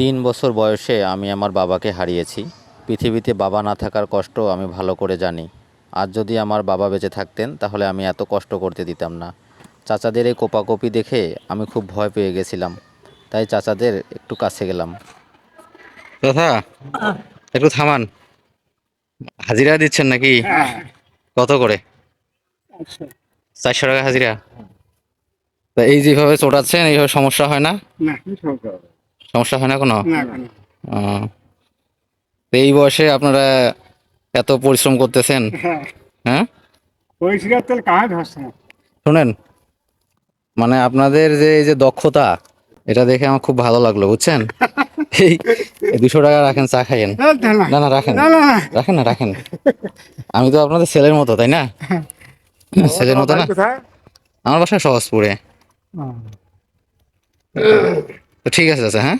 তিন বছর বয়সে আমি আমার বাবাকে হারিয়েছি। পৃথিবীতে বাবা না থাকার কষ্ট আমি ভালো করে জানি। আজ যদি আমার বাবা বেঁচে থাকতেন তাহলে আমি এত কষ্ট করতে দিতাম না। চাচাদের এই কোপাকপি দেখে আমি খুব ভয় পেয়ে গেছিলাম। তাই চাচাদের একটু কাছে গেলাম। দাদা একটু থামান। হাজিরা দিচ্ছেন নাকি? কত করে? চারশো টাকা হাজিরা। তা এই যেভাবে চোটাচ্ছেন এইভাবে সমস্যা হয় না? সমস্যা হয় না কোনো? তো এই বয়সে আপনারা এত পরিশ্রম করতেছেন? হ্যাঁ। হ্যাঁ? শুনেন মানে আপনাদের যে এই যে দক্ষতা এটা দেখে আমার খুব ভালো লাগল বুঝছেন? এই দুশো টাকা রাখেন চা খাইয়েন। না। না রাখেন। রাখেন না রাখেন। আমি তো আপনাদের ছেলের মতো তাই না? ছেলের মতো না? আমার বাসা সহজপুরে। ঠিক আছে দাদা হ্যাঁ?